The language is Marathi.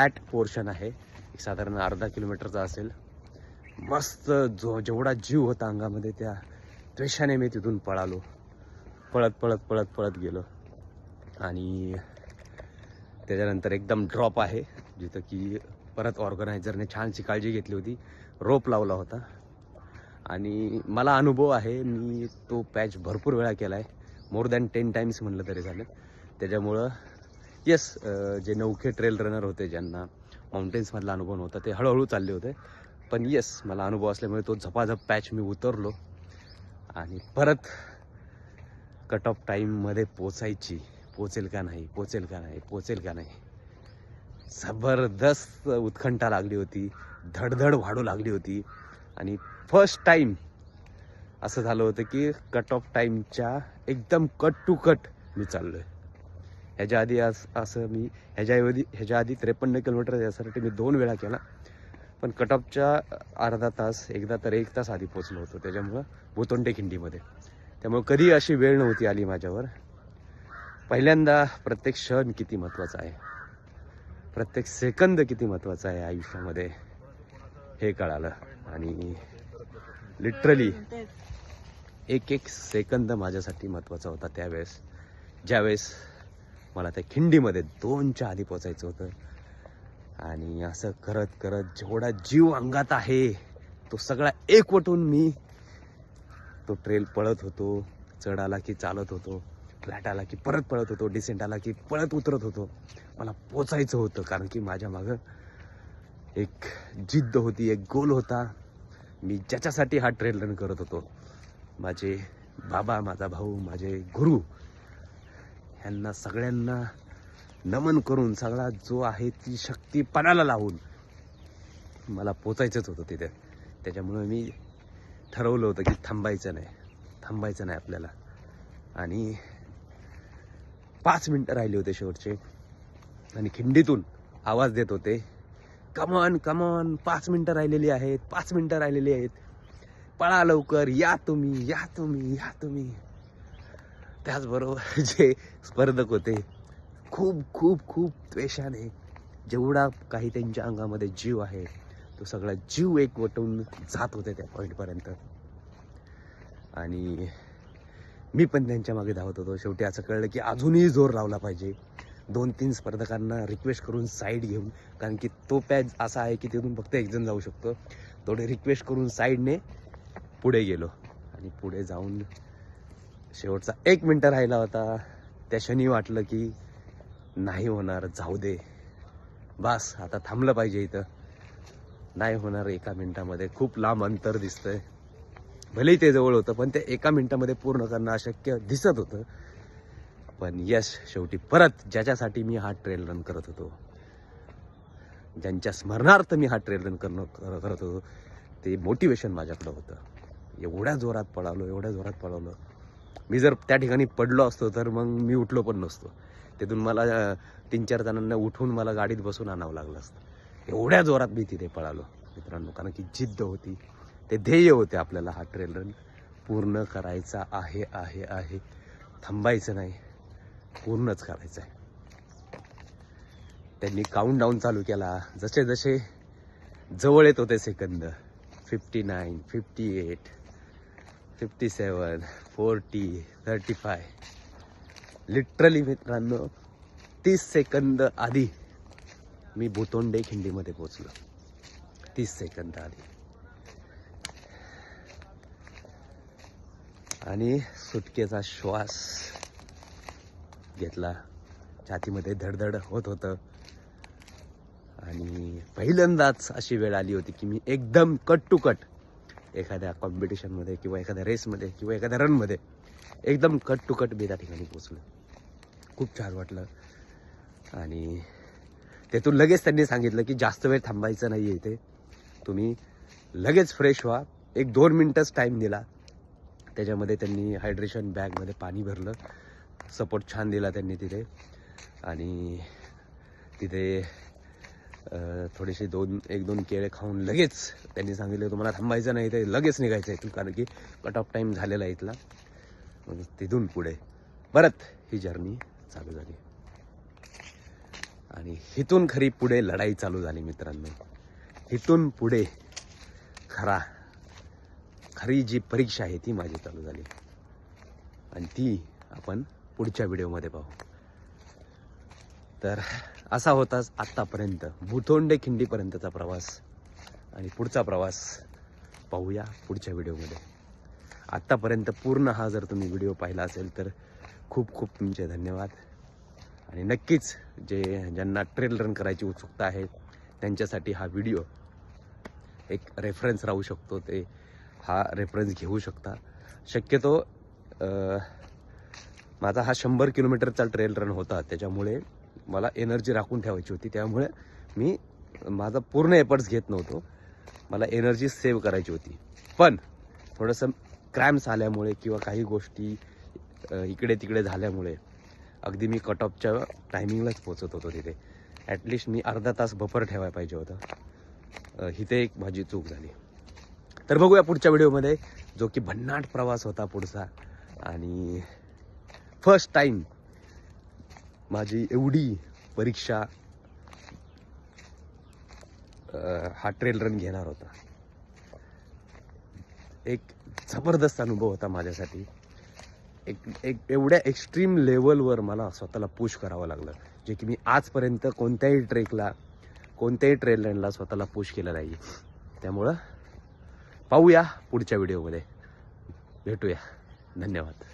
फ्लॅट पोर्शन आहे. एक साधारण अर्धा किलोमीटरचा असेल. मस्त जो जेवढा जीव होता अंगामध्ये त्या द्वेषाने मी तिथून पळालो. पळत पळत पळत पळत गेलो. आणि त्याच्यानंतर एकदम ड्रॉप आहे. जिथं की परत ऑर्गनायझरने छानशी काळजी घेतली होती. रोप लावला होता. आणि मला अनुभव आहे मी तो पॅच भरपूर वेळा केला आहे मोर दॅन टेन टाईम्स म्हणलं तरी झालं त्याच्यामुळं येस जे नौखे ट्रेल रनर होते ज्यांना माउंटेन्समधला अनुभव नव्हता ते हळूहळू चालले होते. पण येस मला अनुभव असल्यामुळे तो झपाझप पॅच मी उतरलो. आणि परत कट ऑफ टाईममध्ये पोचायची. पोचेल का नाही? पोचेल का नाही? पोचेल का नाही? जबरदस्त उत्कंठा लागली होती. धडधड वाढू लागली होती. आणि फर्स्ट टाईम असं झालं होतं की कट ऑफ टाईमच्या एकदम कट टू कट मी चाललो आहे ह्याच्या आधी आज असं मी ह्याच्याऐवजी ह्याच्या आधी त्रेपन्न किलोमीटर यासाठी मी दोन वेळा केला. पण कट ऑफच्या अर्धा तास एकदा तर एक तास आधी पोचलो होतो. त्याच्यामुळं भूतोंडे खिंडीमध्ये. त्यामुळे कधी अशी वेळ नव्हती आली माझ्यावर. पहिल्यांदा प्रत्येक क्षण किती महत्त्वाचा आहे. प्रत्येक सेकंद किती महत्त्वाचा आहे आयुष्यामध्ये हे कळालं. आणि लिटरली एक एक सेकंद माझ्यासाठी महत्त्वाचा होता त्यावेळेस. ज्यावेळेस मला त्या खिंडीमध्ये दोनच्या आधी पोचायचं होतं. आणि असं करत करत जेवढा जीव अंगात आहे तो सगळा एकवटून मी तो ट्रेल पळत होतो. चढ आला की चालत होतो फ्लॅट आला की परत पळत होतो डिसेंट आला की पळत उतरत होतो. मला पोचायचं होतं कारण की माझ्या मागं एक जिद्द होती एक गोल होता. मी ज्याच्यासाठी हा ट्रेल रन करत होतो माझे बाबा माझा भाऊ माझे गुरु ह्यांना सगळ्यांना नमन करून सगळा जो आहे ती शक्ती पणाला लावून मला पोचायचंच होतं तिथे. त्याच्यामुळं मी ठरवलं होतं की थांबायचं नाही. थांबायचं नाही आपल्याला. आणि पाच मिनटं राहिले होते शेवटचे. आणि खिंडीतून आवाज देत होते कमॉन कमॉन पाच मिनटं राहिलेली आहेत पाच मिनटं राहिलेली आहेत. पळा लवकर या तुम्ही या तुम्ही या तुम्ही. त्याचबरोबर जे स्पर्धक होते खूप खूप खूप द्वेषाने जेवढा काही त्यांच्या अंगामध्ये जीव आहे तो सगळा जीव एकवटून जात होते त्या पॉईंटपर्यंत आणि मी पण त्यांच्या मागे धावत होतो. शेवटी असं कळलं की अजूनही जोर लावला पाहिजे. दोन तीन स्पर्धकांना रिक्वेस्ट करून साईड घेऊन कारण की तो पॅच असा आहे की तिथून फक्त एकजण जाऊ शकतो. थोडे रिक्वेस्ट करून साईडने पुढे गेलो. आणि पुढे जाऊन शेवटचा एक मिनटं राहिला होता. त्या क्षणी वाटलं की नाही होणार जाऊ दे. बास आता थांबलं पाहिजे इथं. नाही होणार एका मिनिटामध्ये. खूप लांब अंतर दिसतंय. भलेही ते जवळ होतं पण ते एका मिनिटामध्ये पूर्ण करणं अशक्य दिसत होतं. पण यश शेवटी परत ज्याच्यासाठी मी हा ट्रेल रन करत होतो. ज्यांच्या स्मरणार्थ मी हा ट्रेल रन करणं करत होतो ते मोटिवेशन माझ्याकडं होतं. एवढ्या जोरात पळालो एवढ्या जोरात पळवलं मी जर त्या ठिकाणी पडलो असतो तर मग मी उठलो पण नसतो. तिथून मला तीन चार जणांना उठून मला गाडीत बसून आणावं लागलं असतं. एवढ्या जोरात मी तिथे पळालो मित्रांनो कारण की जिद्द होती. ते ध्येय होते आपल्याला हा ट्रेल रन पूर्ण करायचा आहे आहे आहे. थांबायचं नाही पूर्णच करायचं आहे. त्यांनी काउंट डाऊन चालू केला. जसे जसे जवळ येत होते second fifty nine fifty eight fifty seven forty thirty five literally मित्रांनो तीस सेकंद आधी मी भुतोंडे खिंडीमध्ये पोचलो तीस सेकंद आधी. आणि सुटकेचा श्वास घेतला. छातीमध्ये धडधड होत होतं. आणि पहिल्यांदाच अशी वेळ आली होती की मी एकदम कट टू कट एखाद्या कॉम्पिटिशनमध्ये किंवा एखाद्या रेसमध्ये किंवा एखाद्या रनमध्ये एकदम कट टू कट मी त्या ठिकाणी पोचलो खूप छान वाटलं. आणि तेथून लगेच त्यांनी सांगितलं की जास्त वेळ थांबायचं नाही आहे इथे. तुम्ही लगेच फ्रेश व्हा. एक दोन मिनटंच टाईम दिला. त्याच्यामध्ये त्यांनी हायड्रेशन बॅगमध्ये पाणी भरलं. सपोर्ट छान दिला त्यांनी तिथे. आणि तिथे थोडेसे दोन एक दोन केळे खाऊन लगेच त्यांनी सांगितलं तुम्हाला थांबायचं नाही ते लगेच निघायचं इथून. कारण की कट ऑफ टाईम झालेला आहे इथला. मग तिथून पुढे. परत ही जर्नी चालू झाली. आणि इथून खरी पुढे लढाई चालू झाली मित्रांनो. इथून पुढे खरा खरी जी परीक्षा आहे ती माझी चालू झाली. आणि ती आपण पुढच्या व्हिडिओमध्ये पाहू. तर असा होताच आत्तापर्यंत. भूतोंडे खिंडीपर्यंतचा प्रवास आणि पुढचा प्रवास पाहूया पुढच्या व्हिडिओमध्ये. आत्तापर्यंत पूर्ण हा जर तुम्ही व्हिडिओ पाहिला असेल तर खूप खूप तुमचे धन्यवाद. आणि नक्कीच जे ज्यांना ट्रेल रन करायची उत्सुकता आहे त्यांच्यासाठी हा व्हिडिओ एक रेफरन्स राहू शकतो. ते हा रेफरन्स घेऊ शकता. शक्यतो माझा हा शंभर किलोमीटरचा ट्रेल रन होता. त्याच्यामुळे मला एनर्जी राखून ठेवायची होती. त्यामुळे मी माझा पूर्ण एफर्ट्स घेत नव्हतो. मला एनर्जी सेव्ह करायची होती. पण थोडंसं क्रॅम्स आल्यामुळे किंवा काही गोष्टी इकडे तिकडे झाल्यामुळे अगदी मी कट ऑफच्या टायमिंगलाच पोचत होतो तिथे. ॲटलिस्ट मी अर्धा तास बफर ठेवायला पाहिजे होता. अ, इथे एक माझी चूक झाली. तर बघूया पुढच्या व्हिडिओमध्ये जो की भन्नाट प्रवास होता पुढचा. आणि फर्स्ट टाईम माझी एवढी परीक्षा हा ट्रेल रन घेणार होता. एक जबरदस्त अनुभव होता माझ्यासाठी. एक एक एवढ्या एक्स्ट्रीम लेवलवर मला स्वतःला पुश करावं लागलं जे की मी आजपर्यंत कोणत्याही ट्रेकला कोणत्याही ट्रेल रनला स्वतःला पुश केलं नाही. त्यामुळं पाहूया पुढच्या व्हिडिओमध्ये भेटूया. धन्यवाद.